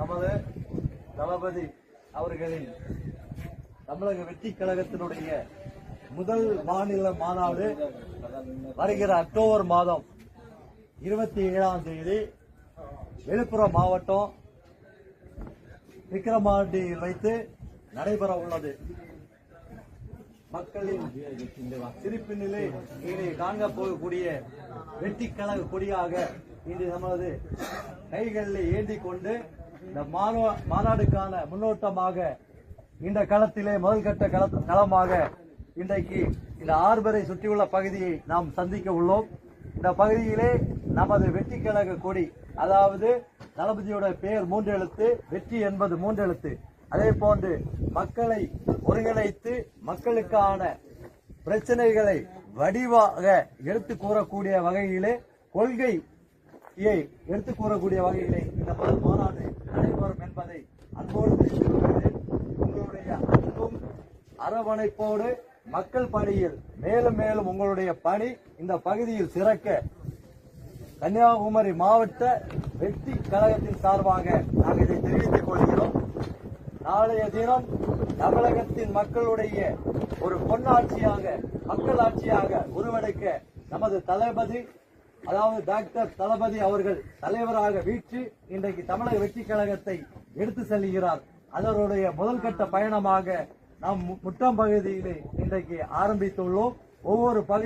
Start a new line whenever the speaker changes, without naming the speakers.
நமது தளபதி அவர்களின் தமிழக வெற்றி கழகத்தினுடைய முதல் மாநில மாநாடு வருகிற அக்டோபர் மாதம் இருபத்தி ஏழாம் தேதி விழுப்புரம் மாவட்டம் விக்கிரமாண்டியில் வைத்து நடைபெற உள்ளது. மக்களின் சிரிப்பினிலே இனி காண்க போகக்கூடிய வெட்டி கழக கொடியாக இன்று நமது கைகளில் ஏந்தி கொண்டு இந்த மாணவ மாநாடுக்கான முன்னோட்டமாக இந்த களத்திலே முதல் கட்ட களமாக இன்றைக்கு இந்த ஆர்பரை சுற்றியுள்ள பகுதியை நாம் சந்திக்க உள்ளோம். இந்த பகுதியிலே நமது வெற்றி கழக கொடி அதாவது தளபதியோட பெயர் மூன்று எழுத்து வெற்றி என்பது மூன்று எழுத்து அதே போன்று மக்களை ஒருங்கிணைத்து மக்களுக்கான பிரச்சனைகளை வடிவாக எடுத்து கூறக்கூடிய வகையிலே கொள்கையை எடுத்து கூறக்கூடிய வகையிலே இந்த முதல் மாநாடு நடைபெறும் என்பதை அன்போடு தெரிவித்துக் உங்களுடைய அன்பும் அரவணைப்போடு மக்கள் பணியில் மேலும் மேலும் உங்களுடைய பணி இந்த பகுதியில் சிறக்க கன்னியாகுமரி மாவட்ட வெற்றி கழகத்தின் சார்பாக நாங்கள் இதை தெரிவித்துக் கொள்கிறோம். நாளைய தினம் தமிழகத்தின் மக்களுடைய ஒரு பொன்னாட்சியாக மக்களாட்சியாக உருவெடுக்க நமது தளபதி அதாவது டாக்டர் தளபதி அவர்கள் தலைவராக வீற்று இன்றைக்கு தமிழக வெற்றி கழகத்தை எடுத்து செல்கிறார். அதனுடைய முதல் கட்ட பயணமாக நாம் மு- முட்டம் பகுதியிலே இன்றைக்கு ஆரம்பித்துள்ளோம். ஒவ்வொரு பகுதி